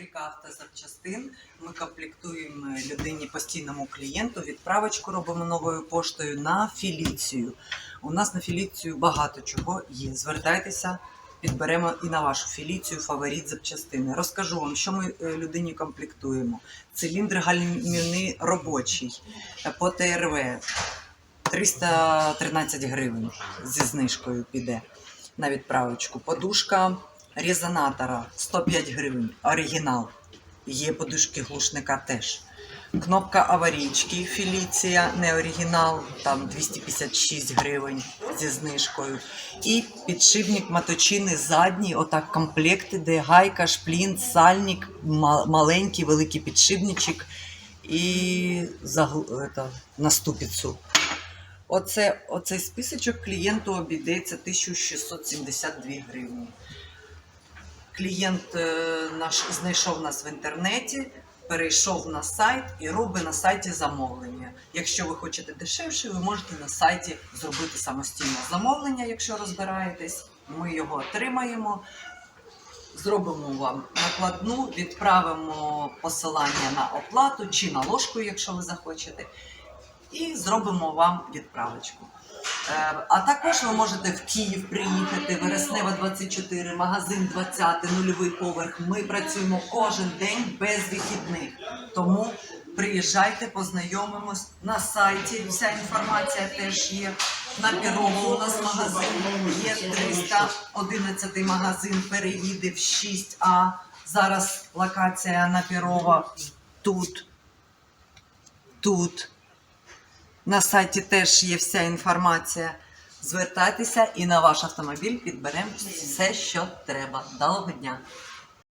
Фабрика автозапчастин. Ми комплектуємо людині постійному клієнту. Відправочку робимо новою поштою на філіцію. У нас на філіцію багато чого є. Звертайтеся, підберемо і на вашу філіцію фаворит запчастини. Розкажу вам, що ми е, людині комплектуємо. Циліндр гальмівний робочий по ТРВ 313 гривень зі знижкою піде на відправочку. Подушка резонатора 105 гривень. Оригінал. Є подушки глушника теж. Кнопка аварійки Філіція, не оригінал, там 256 гривень зі знижкою. І підшипник моточини задній, отак комплекти, де гайка, шплін, сальник, маленький, великий підшипничок і загл... это, на. Оце, оцей списочок клієнту обійдеться 1672 гривні. Клієнт е, наш знайшов нас в інтернеті, перейшов на сайт і робить на сайті замовлення. Якщо ви хочете дешевше, ви можете на сайті зробити самостійне замовлення, якщо розбираєтесь. Ми його отримаємо. Зробимо вам накладну, відправимо посилання на оплату чи на ложку, якщо ви захочете, і зробимо вам відправочку. Е, А також ви можете в Київ приїхати, Вереснева 24, магазин 20, нульовий поверх. Ми працюємо кожен день без вихідних. Тому приїжджайте, познайомимось на сайті. Вся інформація теж є. На Пірово у нас магазин є 311 магазин, переїде в 6А. Зараз локація на Пірова тут. Тут. На сайті теж є вся інформація. Звертайтеся і на ваш автомобіль підберемо все, що треба. Доброго дня!